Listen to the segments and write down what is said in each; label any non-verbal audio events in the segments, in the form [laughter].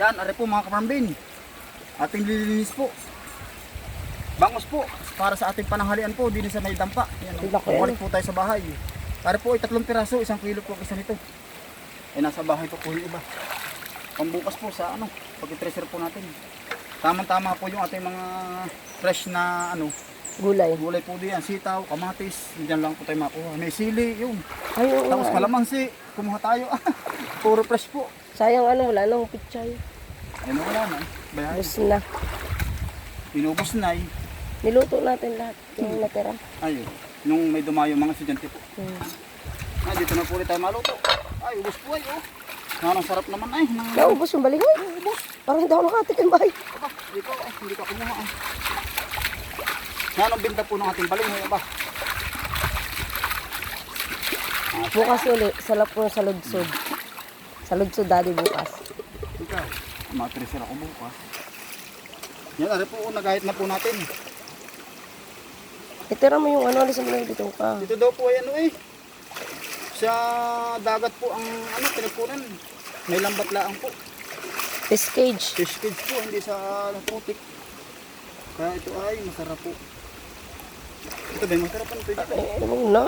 Yan, are po mga kaparambin. Ating lilinis po. Bangos po. Para sa ating pananghalian po, din sa may dampa. Yan, laki, bumalik po tayo sa bahay. Para po ay tatlong piraso, isang kilo po isa nito. Ay nasa bahay po po yung iba. Pambukas po sa ano, pag-treasure po natin. Tamang-tama po yung ating mga fresh na ano, Gulay. gulay po diyan, sitaw, kamatis, diyan lang po tayo makuha. May sili, yun. Ay, oo Tapos kalamansi, kumuha tayo. [laughs] Puro fresh po. Sayang ano, wala nang pichay. Ayun na wala na. Bayahin. Bus na. Inubos na eh. Niluto natin lahat yung natira. Ayun. Nung may dumayo mga estudyante po. Hmm. Ah, dito na po ulit tayo maluto. Ay, ubos po ay, oh. Nanang sarap naman ay. Nang... Naubos yung balinghoy. Parang hindi ako nakatikim bay. Aba, hindi ko, ay, hindi ko kumuha ay. Nanang binta po ng ating balinghoy, aba. Ah, Bukas uli, salap po sa ludsod. Sa ludsod daddy bukas. Matresir ako bukas. Yan, ari po, nagahit na po natin. Itira mo yung ano, alisin mo lang dito ka. Dito daw po ay ano eh. Sa dagat po ang ano, pinagkunan. May lambat laang po. Fish cage. Fish cage po, hindi sa putik. Kaya ito ay masarap po. Ito ba yung masarap ano ito? Ay, ano na?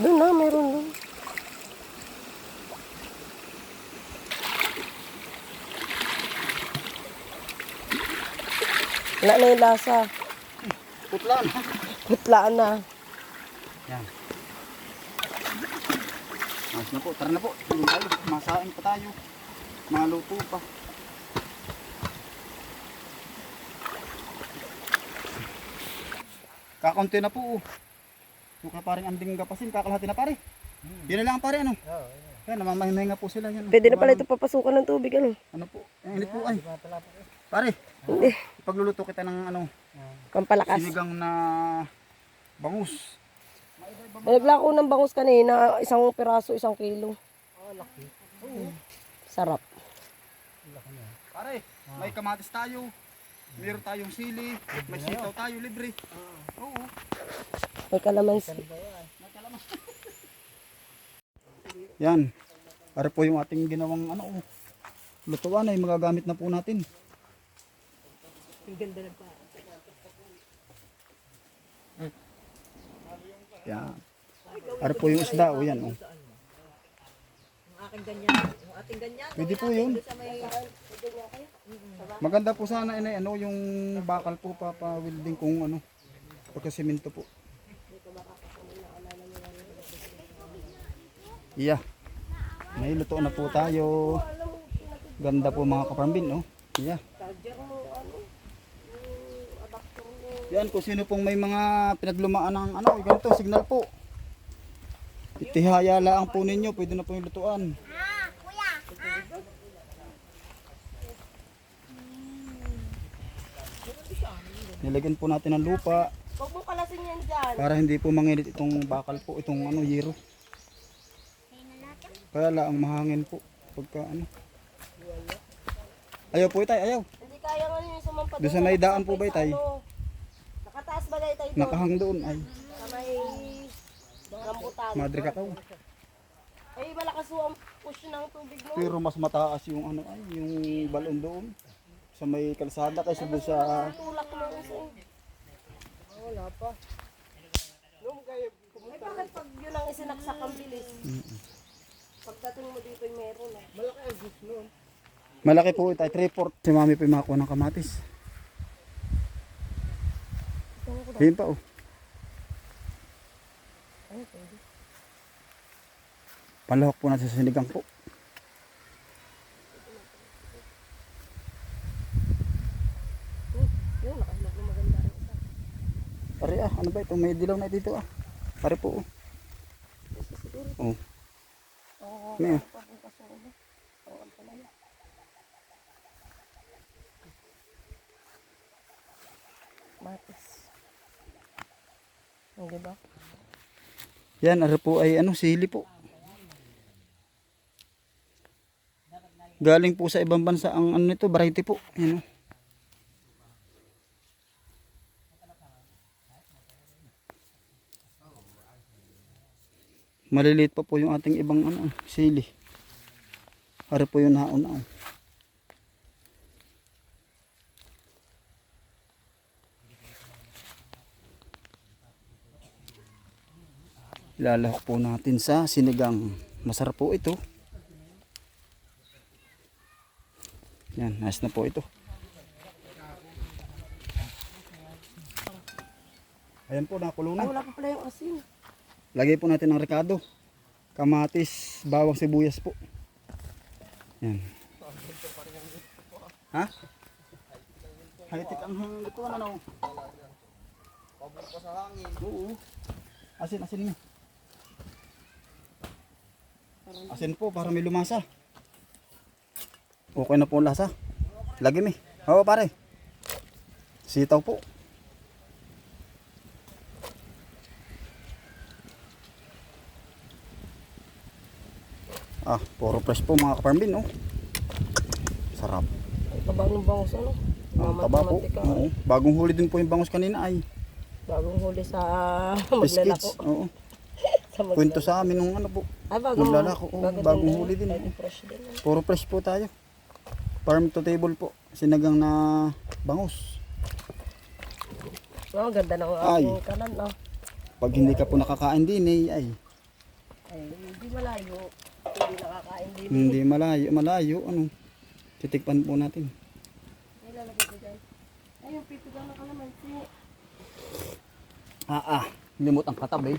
Doon na, meron. Wala na yung lasa. Putla na. Hutlaan na. Yan. Ayos na po, tara na po. Tulong tayo. Masain pa tayo. Maluto pa. Kakunti na po. oh. Yung ka paring anding gapasin, kakalahati na pare. Yan na lang pare ano. Yan, namamahinga po sila yan. oh. Pwede na pala ito papasukan ng tubig, ano? Ano po? Ang init po ay. Pare, Hindi. pagluluto kita ng ano, Pampalakas. sinigang na bangus. Naglako ng bangus kanina, isang piraso, isang kilo. Sarap. Pare, may kamatis tayo. Meron tayong sili, may sitaw tayo libre. Oo. May kalamansi. Yan. Para po yung ating ginawang ano, oh, lutuan ay magagamit na po natin. Yan. Para po yung isda, o yan. Oh. Pwede po yun. Maganda po sana inay, ano, yung bakal po papawilding kung ano, pagkasimento po. Iya. May luto na po tayo. Ganda po mga kaparambin, oh. Iya. Yan, kung sino pong may mga pinaglumaan ng ano, ganito, signal po. Itihaya lang po ninyo, pwede na po yung lutuan. Nilagyan po natin ng lupa Huwag mo kalasin yan dyan. para hindi po manginit itong bakal po, itong ano, yero. Kaya lang mahangin po pagka ano. Ayaw po itay, ayaw. Hindi kaya nga yung sumampa Doon sa may daan po ba, Tay? Ano, nakataas ba tayo tayo? Nakahang doon ay Sa may rambutan. madre kakaw. Ay, malakas po ang push ng tubig mo. Pero mas mataas yung ano ay yung balon doon sa may kalsada kaysa doon sa Tulak mo kasi. Wala pa. Ay, bakit pag yun ang isinaksak ang bilis? Pagdating mo dito ay meron ah. Malaki ang gusto nun. malaki po itay 3-4. Si mami po yung makakuha ng kamatis. Ayun pa oh. Palahok po natin sa sinigang po. Pare ah, ano ba ito? May dilaw na dito ah. Pare po oh. Oh. Oo, Ano yun? papunta sa ulo. Oo, ang palaya. Matis. Oh, di ba? Yan, ano po ay ano, sili po. Galing po sa ibang bansa ang ano nito, variety po. Yan, oh. Maliliit pa po yung ating ibang ano, sili. Para po yung naon-naon. Ilalahok po natin sa sinigang. Masarap po ito. Yan, nice na po ito. Ayan po, nakulo Ay, na. wala pa pala yung asin. Lagay po natin ng rekado. Kamatis, bawang sibuyas po. Yan. Ha? High-tech ang lutuan ano? Pabor pa sa hangin. Oo. Asin, asin mo. Asin po para may lumasa. Okay na po ang lasa. Lagi mi. Oo pare. Sitaw po. Ah, puro fresh po mga kaparmbin, oh. Sarap. Ay, tabang ng bangus ano. Mga taba po. Oo. Bagong huli din po yung bangus kanina ay. Bagong huli sa maglalako. Oo. Sa. Kwento sa amin nung ano po. Ay, bagong, maglalako, oo, bagong bagong huli din, Bagong fresh din. Puro fresh po tayo. Farm to table po. Sinagang na bangus. Oh, ganda ng Ay. aking kanan, no? Pag hindi ka po nakakain din eh, ay Ay, hindi malayo. Hindi nakakain din. hindi malayo, malayo ano. Titikpan po natin. Ay, lalagay ko dyan. Ay, yung pipigang na kalamansi. Ah ah, limot ang katabi.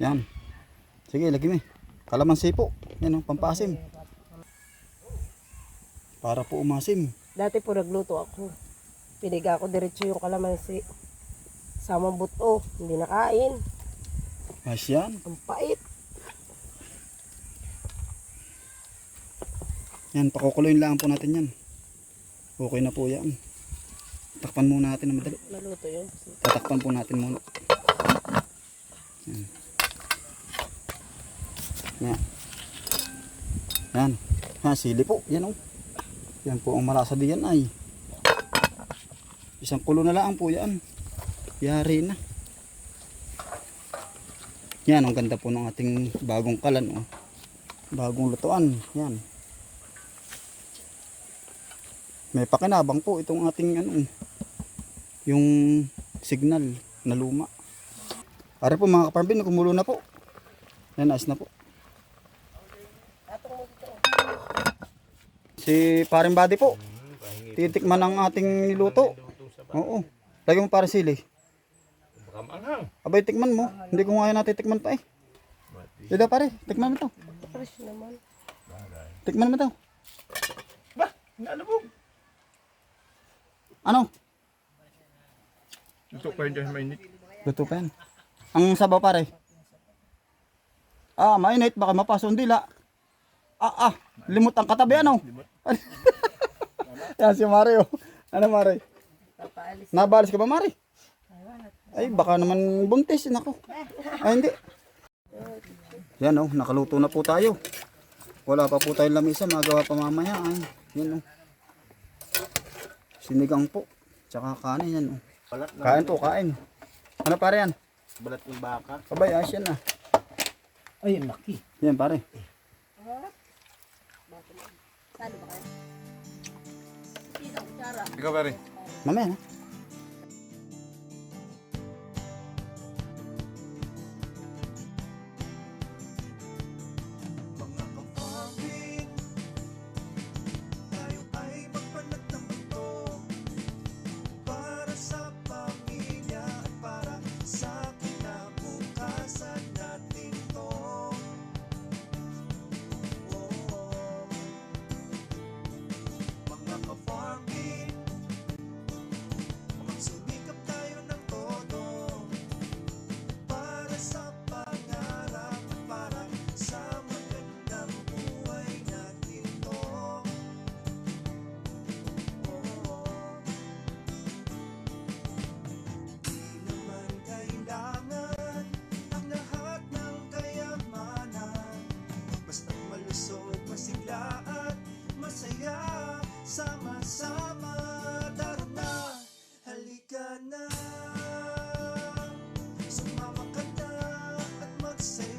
Yan. Sige, lagi mo. Kalamansi po. Yan ang pampasim. Para po umasim. Dati po nagluto ako. Piniga ko diretso yung kalamansi. Sama buto. Hindi nakain. Mas yan. Ang pait. Yan, pakukuloyin lang po natin yan. Okay na po yan. Takpan muna natin na madali. Naluto yun. Tatakpan po natin muna. Yan. Yan. Yan. Ha, sili po. Yan oh. Yan po ang malasa diyan ay. Isang kulo na lang po yan. Yari na. Yan, ang ganda po ng ating bagong kalan oh. Bagong lutuan. Yan. May pakinabang po itong ating ano, yung signal na luma. Para po mga kaparbin, kumulo na po. Yan, ayos na po. Si paring body po. Titikman ang ating niluto. Oo. Lagyan mo para sili. Maanghang. Abay, tikman mo. Hindi ko nga natitikman pa eh. Dito pare, tikman mo to. Fresh naman. Tikman mo to. Ba, nalabog. Ano? Ito pa yun dyan mainit. Luto pa yan. Ang sabaw pare. Ah, mainit. Baka mapaso ang dila. Ah, ah. Limot ang katabi ano. [laughs] yan si Mario. Ano Mari? Papaalis. Nabalis ka ba Mari? Ay, baka naman buntis. Nako. Ay, hindi. Yan oh, nakaluto na po tayo. Wala pa po tayong lamisa. Magawa pa mamaya. Ay, yan oh. Sinigang po. Tsaka kanin yan oh. Kain po, kain. Ano pare yan? Balat ng baka. Abay, ayos yan ah. Ay, laki. Yan pare. Saan ba kayo? Sino? Chara. Ikaw pare. Mamaya na. say